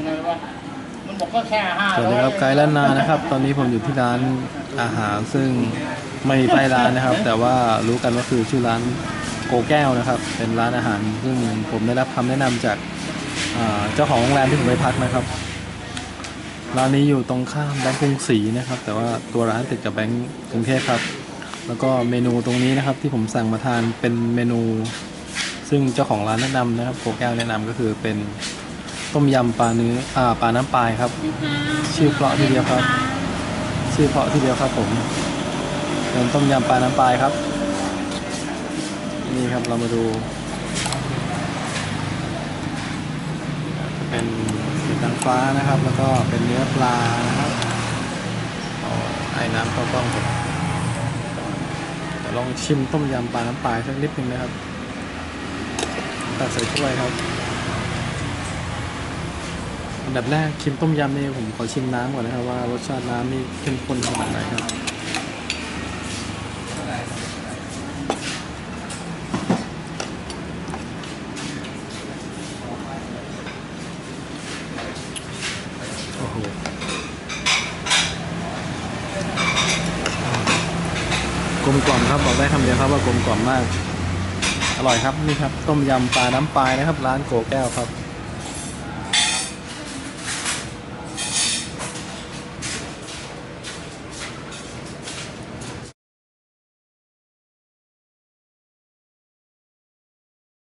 ยังไงวะมันบอกก็แค่ห้าสวัสดีครับไกด์ล้านนานะครับ ตอนนี้ผมอยู่ที่ร้านอาหารซึ่งไม่มีป้ายร้านนะครับ แต่ว่ารู้กันว่าคือชื่อร้านโกแก้วนะครับ เป็นร้านอาหาร ซึ่งผมได้รับคำแนะนำจากอ่าเจ้าของโรงแรมที่ผมไปพักนะครับ ร้านนี้อยู่ตรงข้ามแบงก์กรุงศรีนะครับ แต่ว่าตัวร้านติดกับแบงก์กรุงเทพครับ แล้วก็เมนูตรงนี้นะครับที่ผมสั่งมาทานเป็นเมนู ซึ่งเจ้าของร้านแนะนำนะครับโกแก้วแนะนำก็คือเป็น ต้มยำปลาเนื้ออ่าปลาน้ำปลายครับ ชื่อเพราะทีเดียวครับ ชื่อเพราะทีเดียวครับผมเป็นต้มยำปลาน้ำปลายครับ นี่ครับเรามาดูจะเป็นเห็ดนางฟ้านะครับ แล้วก็เป็นเนื้อปลานะครับเอาไอ้น้ำเข้ากล้องผมเดี๋ยวลองชิมต้มยำปลาน้ำปลายสักนิดหนึ่งนะครับตักใส่ถ้วยครับ อันดับแรกชิมต้มยำนี่ผมขอชิมน้ำก่อนนะครับว่ารสชาติน้ำนี่เข้มข้นขนาดไหนครับโอ้โหกลมกล่อมครับบอกได้คำเดียวครับว่ากลมกล่อมมาก อร่อยครับนี่ครับ ต้มยำปลาน้ำปลายนะครับ ร้านโกแก้วครับ